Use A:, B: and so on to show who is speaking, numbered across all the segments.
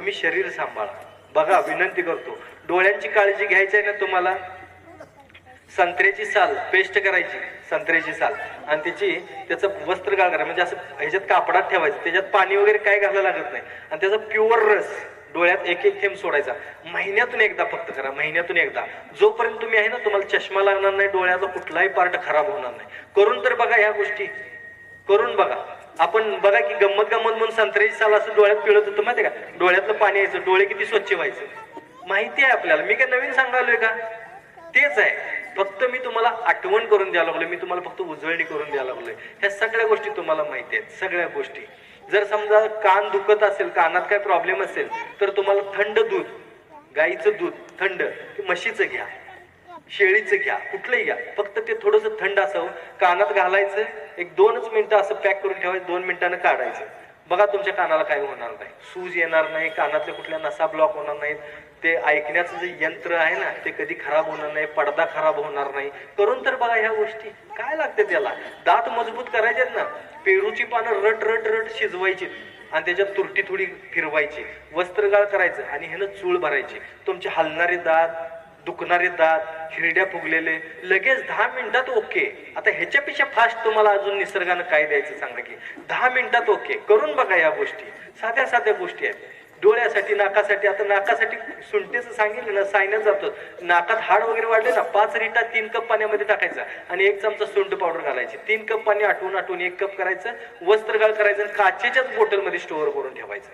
A: तुम्ही शरीर सांभाळा. बघा विनंती करतो. डोळ्यांची काळजी घ्यायची आहे ना तुम्हाला? संत्र्याची साल पेस्ट करायची. संत्र्याची साल. आणि त्याची त्याचं वस्त्र गाळ करा. म्हणजे असं ह्याच्यात कापडात ठेवायचं. त्याच्यात पाणी वगैरे काय घालायला लागत नाही. आणि त्याचा प्युअर रस. डोळ्यात एक एक थेंब सोडायचा. महिन्यातून एकदा फक्त करा. महिन्यातून एकदा. जोपर्यंत तुम्ही आहे ना तुम्हाला चष्मा लागणार नाही डोळ्याचा कुठलाही पार्ट खराब होणार नाही. करून तर बघा ह्या गोष्टी. करून बघा. आपण बघा की गंमत गंमत म्हणून संत्र्याची साल असं डोळ्यात पिळत होतं माहिती का? डोळ्यातलं पाणी यायचं डोळे किती स्वच्छ व्हायचं. माहिती आहे आपल्याला. मी काय नवीन सांगालोय का? तेच आहे. फक्त मी तुम्हाला आठवण करून द्यायला लागलोय. मी तुम्हाला फक्त उजळणी करून द्यायला लागलोय. ह्या सगळ्या गोष्टी तुम्हाला माहिती आहेत. सगळ्या गोष्टी. जर समजा कान दुखत असेल कानात काय प्रॉब्लेम असेल तर तुम्हाला थंड दूध गाईचं दूध थंड म्हशीचं घ्या शेळीचं घ्या कुठलंही घ्या. फक्त ते थोडस थंड असावं. कानात घालायचं एक दोनच मिनिटं असं पॅक करून ठेवायचं दोन मिनिटानं काढायचं. बघा तुमच्या कानाला काही होणार नाही. सूज येणार नाही कानातल्या कुठल्या नसा ब्लॉक होणार नाहीत. ते ऐकण्याचं जे यंत्र आहे ना ते कधी खराब होणार नाही पडदा खराब होणार नाही. करून तर बघा ह्या गोष्टी. काय लागते त्याला? दात मजबूत करायचे ना. पेरूची पानं रट रट रट शिजवायची. आणि त्याच्यात तुरटी थोडी फिरवायची. वस्त्रगाळ करायचं आणि ह्यानं चूळ भरायची. तुमचे हलणारे दात दुखणारे दात हिरड्या फुगलेले लगेच दहा मिनिटात ओके आता ह्याच्यापेक्षा फास्ट तुम्हाला अजून निसर्गानं काय द्यायचं सांगा की? दहा मिनिटात ओके करून बघा या गोष्टी. साध्या साध्या गोष्टी आहेत. डोळ्यासाठी नाकासाठी आता नाकासाठी सुंटेचं सांगितलं ना सायन्यात जातो. नाकात हाड वगैरे वाढले ना पाच रिटा तीन कप पाण्यामध्ये टाकायचा आणि एक चमचा सुंट पावडर घालायची. तीन कप पाणी आठवून आठवून एक कप करायचं वस्त्रगाळ करायचं आणि काचेच्याच बॉटलमध्ये स्टोअर करून ठेवायचं.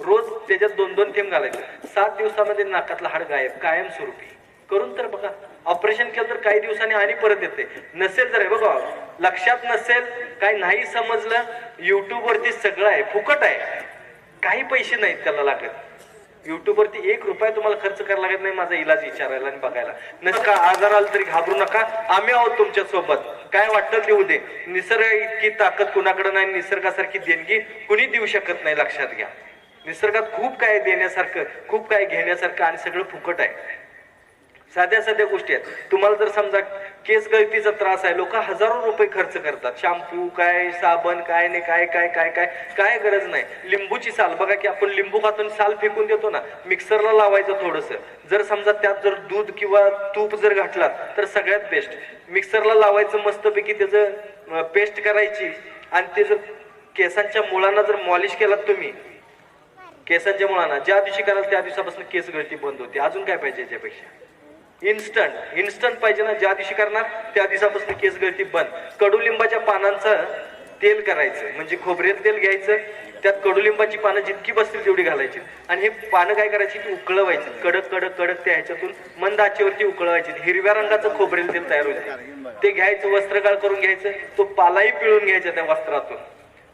A: रोज त्याच्यात दोन दोन थेंब घालायचं. सात दिवसामध्ये नाकातला हाड गायब कायमस्वरूपी. करून तर बघा. ऑपरेशन केलं तर काही दिवसांनी आणि परत येते. नसेल तर बघा लक्षात नसेल काही नाही समजलं युट्यूब वरती सगळं आहे फुकट आहे. काही पैसे नाहीत त्याला लागत. युट्यूब वरती एक रुपया तुम्हाला खर्च करायला लागत नाही माझा इलाज विचारायला आणि बघायला. नसका आजार आला तरी घाबरू नका. आम्ही आहोत तुमच्यासोबत. काय वाटतं देऊ दे. निसर्ग इतकी ताकद कुणाकडे नाही निसर्गासारखी देणगी कुणी देऊ शकत नाही लक्षात घ्या. निसर्गात खूप काय देण्यासारखं खूप काय घेण्यासारखं आणि सगळं फुकट आहे. साध्या साध्या गोष्टी आहेत. तुम्हाला जर समजा केस गळतीचा त्रास आहे लोक हजारो रुपये खर्च करतात. शॅम्पू काय साबण काय नाही काय काय काय काय काय गरज नाही. लिंबूची साल बघा की आपण लिंबू खातून साल फेकून देतो ना मिक्सरला लावायचं थोडस. जर समजा त्यात जर दूध किंवा तूप जर घातलात तर सगळ्यात बेस्ट मिक्सरला लावायचं मस्तपैकी त्याचं पेस्ट करायची. आणि ते जर केसांच्या मुळांना जर मॉलिश केलात तुम्ही केसांच्या मुळांना ज्या दिवशी कराल त्या दिवसापासून केस गळती बंद होते. अजून काय पाहिजे याच्यापेक्षा? इन्स्टंट इन्स्टंट पाहिजे ना ज्या दिवशी करणार त्या दिवसापासून केस गळती बंद. कडुलिंबाच्या पानांचं तेल करायचं म्हणजे खोबरेल तेल घ्यायचं त्यात कडुलिंबाची पानं जितकी बसतील तेवढी घालायची. आणि हे पानं काय करायची की उकळवायची. कडक कडक कडक त्या ह्याच्यातून मंद आचेवरती उकळवायची. हिरव्या रंगाचं खोबरेल तेल तयार होते ते घ्यायचं वस्त्रगाळ करून घ्यायचं तो पालाही पिळून घ्यायचा त्या वस्त्रातून.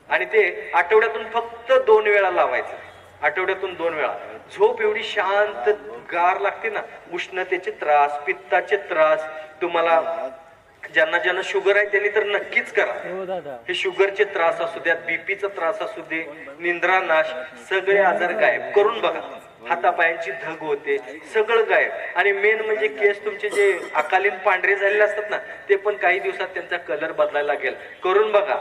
A: आणि ते आठवड्यातून फक्त दोन वेळा लावायचं. आठवड्यातून दोन वेळा. झोप एवढी शांत गार लागते ना. उष्णतेचे त्रास पित्ताचे त्रास. तुम्हाला ज्यांना ज्यांना शुगर आहे त्यांनी तर नक्कीच करा.
B: हो
A: हे शुगरचे त्रास असू द्यात बीपीचा त्रास असू दे निंद्रा नाश सगळे आजार गायब. करून बघा. हातापायांची धग होते सगळं गायब. आणि मेन म्हणजे केस तुमचे जे अकालीन पांढरे झालेले असतात ना ते पण काही दिवसात त्यांचा कलर बदलायला लागेल. करून बघा.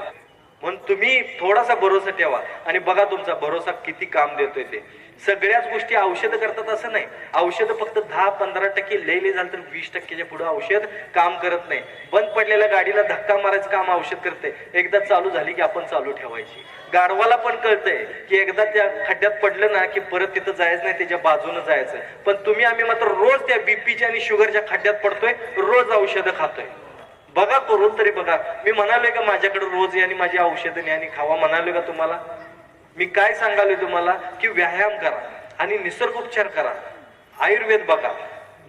A: म्हणून तुम्ही थोडासा भरोसा ठेवा. आणि बघा तुमचा भरोसा किती काम देतोय ते. सगळ्याच गोष्टी औषध करतात असं नाही. औषध फक्त दहा पंधरा टक्के लई झालं तर वीस टक्केच्या पुढे औषध काम करत नाही. बंद पडलेल्या गाडीला धक्का मारायचं काम औषध करते. एकदा चालू झाली की आपण चालू ठेवायची. गाढवाला पण कळतंय की एकदा त्या खड्ड्यात पडलं ना की परत तिथं जायचं नाही त्याच्या बाजूनं जायचं. पण तुम्ही आम्ही मात्र रोज त्या बीपीच्या आणि शुगरच्या खड्ड्यात पडतोय रोज औषधं खातोय. बघा करून तरी बघा. मी म्हणालोय का माझ्याकडे रोज या आणि माझी औषधं न्या आणि खावा म्हणालोय का तुम्हाला? मी काय सांगालोय तुम्हाला? की व्यायाम करा आणि निसर्गोपचार करा. आयुर्वेद बघा.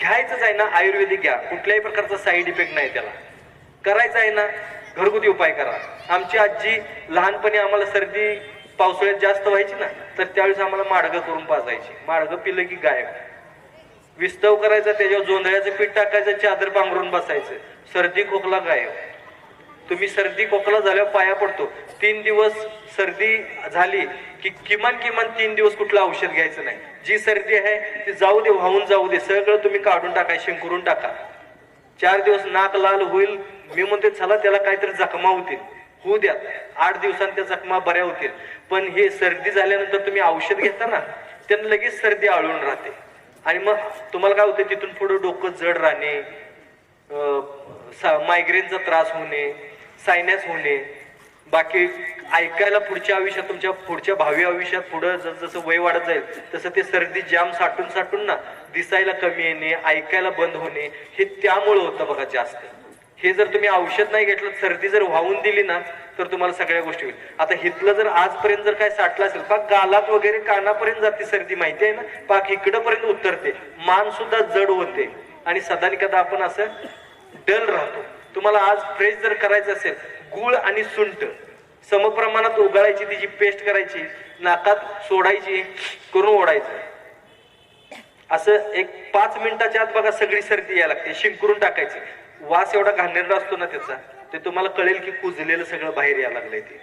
A: घ्यायचंच आहे ना आयुर्वेदिक घ्या. कुठल्याही प्रकारचा साईड इफेक्ट नाही त्याला. करायचं आहे ना घरगुती उपाय करा. आमची आजी लहानपणी आम्हाला सर्दी पावसाळ्यात जास्त व्हायची ना तर त्यावेळेस आम्हाला माडगं करून पाजायची. माडगं पिलं की गायब. विस्तव करायचा त्याच्यावर जोंधळ्याचं पीठ टाकायचं चादर पांघरून बसायचं. सर्दी खोकला गायब. तुम्ही सर्दी खोकला झाल्यावर पाया पडतो. तीन दिवस सर्दी झाली की किमान किमान तीन दिवस कुठलं औषध घ्यायचं नाही. जी सर्दी आहे ती जाऊ दे वाहून जाऊ दे. सगळं तुम्ही काढून टाका शिंकरून टाका. चार दिवस नाक लाल होईल. मी म्हणते चला त्याला काहीतरी जखमा होतील. होऊ द्या. आठ दिवसांत त्या जखमा बऱ्या होतील. पण हे सर्दी झाल्यानंतर तुम्ही औषध घेता ना त्यांना लगेच सर्दी आळून राहते. आणि मग तुम्हाला काय होतं तिथून पुढे डोकं जड राहणे मायग्रेनचा त्रास होणे सायनस होणे बाकी ऐकायला पुढच्या आयुष्यात तुमच्या पुढच्या भावी आयुष्यात पुढं जसजसं वय वाढत जाईल तसं ते सर्दी जाम साठून साठून ना दिसायला कमी येणे ऐकायला बंद होणे हे त्यामुळं होतं बघा जास्त. हे जर तुम्ही औषध नाही घेतलं सर्दी जर वाहून दिली ना तर तुम्हाला सगळ्या गोष्टी होईल. आता हिथलं जर आजपर्यंत जर काय साठलं असेल पाक गालात वगैरे कानापर्यंत जाते सर्दी माहिती आहे ना? पाक इकडं पर्यंत उतरते. मान सुद्धा जड होते. आणि सदा कदा आपण असं डल राहतो. तुम्हाला आज फ्रेश जर करायचं असेल गुळ आणि सुंट समप्रमाणात उगाळायची तिची पेस्ट करायची नाकात सोडायची करून ओढायचं. असं एक पाच मिनिटाच्या आत बघा सगळी सर्दी यायला लागते शिंकरून टाकायची. वास एवढा घाणेरडा असतो ना त्याचा. ते तुम्हाला कळेल की कुजलेलं सगळं बाहेर यायला लागलंय ते.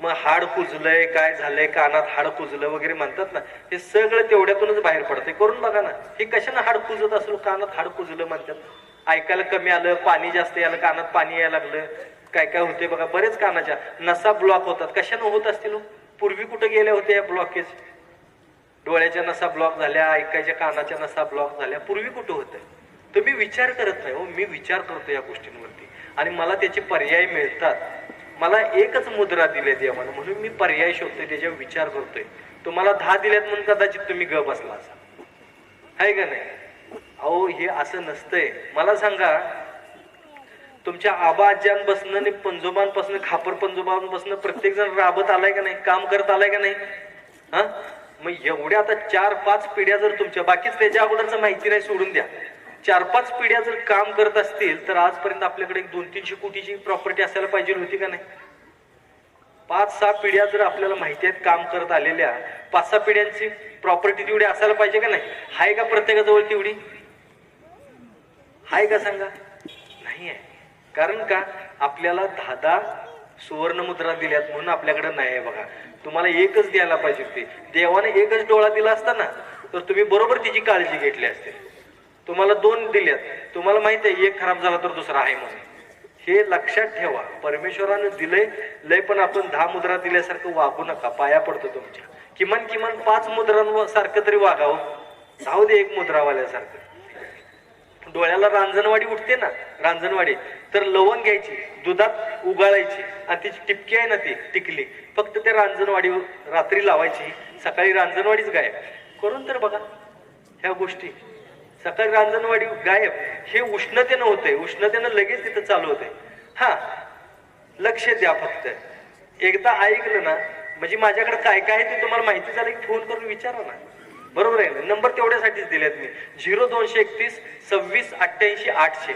A: मग हाड कुजलंय काय झालंय कानात हाड कुजलं वगैरे म्हणतात ना हे सगळं तेवढ्यातूनच बाहेर पडतंय. करून बघा ना हे कशानं हाड कुजत असलो? कानात हाड कुजलं म्हणतात. ऐकायला कमी आलं पाणी जास्त यायला कानात पाणी यायला लागलं. काय काय होते बघा बरेच कानाच्या नसा ब्लॉक होतात. कशानं होत असतील हो? पूर्वी कुठं गेल्या होत्या या ब्लॉकेज डोळ्याच्या नसा ब्लॉक झाल्या ऐकायच्या कानाच्या नसा ब्लॉक झाल्या. पूर्वी कुठं तर तुम्ही विचार करत नाही हो मी विचार करतो या गोष्टींवरती. आणि मला त्याचे पर्याय मिळतात. मला एकच मुद्रा दिली देवानं म्हणून मी पर्याय शोधतोय त्याच्यावर विचार करतोय. तुम्हाला दहा दिल्यात म्हणून कदाचित तुम्ही ग बसला असा आहे का नाही? अहो हे असं नसतंय. मला सांगा तुमच्या आबा आज्यांपासून आणि पंजोबांपासून खापर पंजोबांपासून प्रत्येक जण राबत आलाय का नाही? काम करत आलाय का नाही? हा? मग एवढ्या आता चार पाच पिढ्या जर तुमच्या बाकीच त्याच्या अगोदरच माहिती नाही सोडून द्या. चार पाच पिढ्या जर काम करत असतील तर आजपर्यंत आपल्याकडे एक दोन तीनशे कोटीची प्रॉपर्टी असायला पाहिजे होती का नाही? पाच सहा पिढ्या जर आपल्याला माहिती आहेत काम करत आलेल्या पाच सहा पिढ्यांची प्रॉपर्टी तेवढी असायला पाहिजे का नाही? आहे का प्रत्येकाजवळ तेवढी? आहे का सांगा? नाही आहे. कारण का? आपल्याला दहा दहा सुवर्ण मुद्रा दिल्यात म्हणून आपल्याकडे नाही आहे बघा. तुम्हाला एकच द्यायला पाहिजे होती. देवाने एकच डोळा दिला असता ना तर तुम्ही बरोबर तिची काळजी घेतली असते. तुम्हाला दोन दिल्यात तुम्हाला माहिती आहे एक खराब झाला तर दुसरा आहे म्हणून. हे लक्षात ठेवा. परमेश्वरानं दिलंय लय पण आपण दहा मुद्रा दिल्यासारखं वागू नका. पाया पडतो तुमच्या. किमान किमान पाच मुद्रांसारखं तरी वागावं हो. जाऊ दे एक मुद्रावाल्यासारखं. डोळ्याला रांजणवाडी उठते ना रांजणवाडी. तर लवंग घ्यायची दुधात उगाळायची आणि तिची टिपकी आहे ना ती टिकली. फक्त त्या रांजणवाडी रात्री लावायची. सकाळी रांजणवाडीच गायब. करून तर बघा ह्या गोष्टी. सकाळी रांजणवाडी गायब हे उष्णतेनं होते उष्णतेनं लगेच तिथं चालू होते हा लक्ष द्या फक्त. एकदा ऐकलं ना म्हणजे माझ्याकडे काय काय आहे ते तुम्हाला माहिती झालं की फोन करून विचारा ना. बरोबर आहे ना? नंबर तेवढ्यासाठीच दिलेत मी. झिरो दोनशे एकतीस सव्वीस अठ्ठ्याऐंशी आठशे.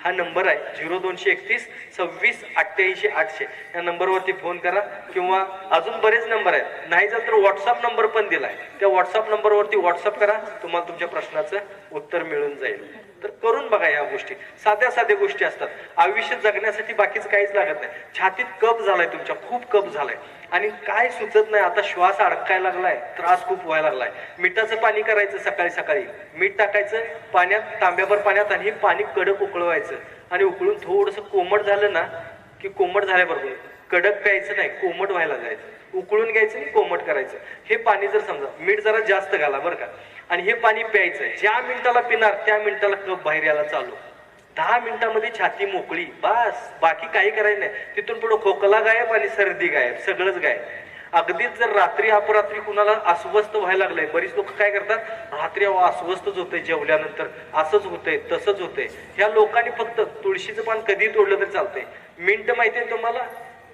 A: हा नंबर आहे झिरो दोनशे एकतीस सव्वीस अठ्ठ्याऐंशी आठशे. या नंबरवरती फोन करा किंवा अजून बरेच नंबर आहेत. नाही जर तर व्हॉट्सअप नंबर पण दिलाय. त्या व्हॉट्सअप नंबरवरती व्हॉट्सअप करा तुम्हाला तुमच्या प्रश्नाचं उत्तर मिळून जाईल. तर करून बघा या गोष्टी. साध्या साध्या गोष्टी असतात. आयुष्य जगण्यासाठी बाकीच काहीच लागत नाही. छातीत कप झालाय तुमच्या. खूप कप झालाय. आणि काय सुचत नाही आता श्वास अडकायला लागलाय त्रास खूप व्हायला लागलाय. मिठाचं पाणी करायचं सकाळी सकाळी. मीठ टाकायचं पाण्यात तांब्याभर पाण्यात आणि हे पाणी कडक उकळवायचं. आणि उकळून थोडस कोमट झालं ना की कोमट झाल्याबरोबर कडक प्यायचं नाही कोमट व्हायला जायचं उकळून घ्यायचं आणि कोमट करायचं. हे पाणी जर समजा मीठ जरा जास्त घाला बरं का. आणि हे पाणी प्यायचं ज्या मिनिटाला पिणार त्या मिनिटाला कप बाहेर यायला चालू. दहा मिनिटामध्ये छाती मोकळी. बस. बाकी काही करायचं नाही. तिथून पुढे खोकला गायब आणि सर्दी गायब. सगळंच गायब. अगदीच जर रात्री अपरात्री कुणाला अस्वस्थ व्हायला लागलंय बरीच लोक काय करतात? रात्री अहो अस्वस्थच होतंय जेवल्यानंतर. असंच होतंय तसंच होतंय. ह्या लोकांनी फक्त तुळशीचं पान कधी तोडलं तरी चालतंय. मिंट माहितीये तुम्हाला?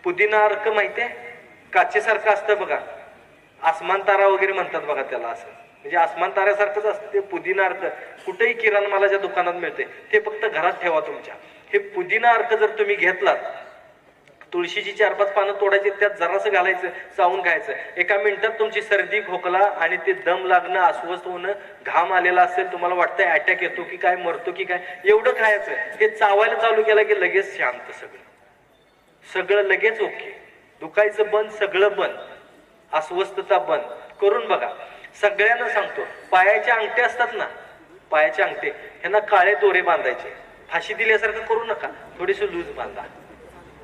A: पुदिना अर्क माहितीये काचेसारखं असतं बघा. आसमान तारा वगैरे म्हणतात बघा त्याला असं. म्हणजे आसमान ताऱ्यासारखंच असतं ते पुदिना अर्क कुठेही किराणा मालाच्या दुकानात मिळते ते फक्त घरात ठेवा तुमच्या. हे पुदिना अर्क जर तुम्ही घेतलात तुळशीची चार पाच पानं तोडायची त्यात जरासं घालायचं चावून खायचं. एका मिनिटात तुमची सर्दी खोकला आणि ते दम लागणं अस्वस्थ होणं घाम आलेला असेल तुम्हाला वाटतं अटॅक येतो की काय मरतो की काय एवढं खायचं. हे चावायला चालू केलं की लगेच शांत सगळं. सगळं लगेच ओके दुखायचं बंद सगळं बंद. अस्वस्थता बंद. करून बघा. सगळ्यांना सांगतो पायाचे अंगठे असतात ना पायाचे अंगठे ह्यांना काळे दोरे बांधायचे. फाशी दिल्यासारखं करू नका थोडेसे लूज बांधा.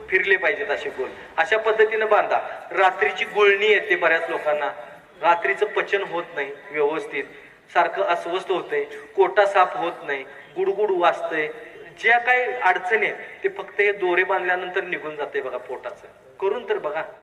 A: फिरले पाहिजेत असे गोल. अशा पद्धतीनं बांधा. रात्रीची गुळणी येते बऱ्याच लोकांना. रात्रीचं पचन होत नाही व्यवस्थित. सारखं अस्वस्थ होतंय कोटा साफ होत नाही गुडगुड वाचतंय ज्या काही अडचणी आहेत ते फक्त हे दोरे बांधल्यानंतर निघून जाते बघा पोटाचं. करून तर बघा.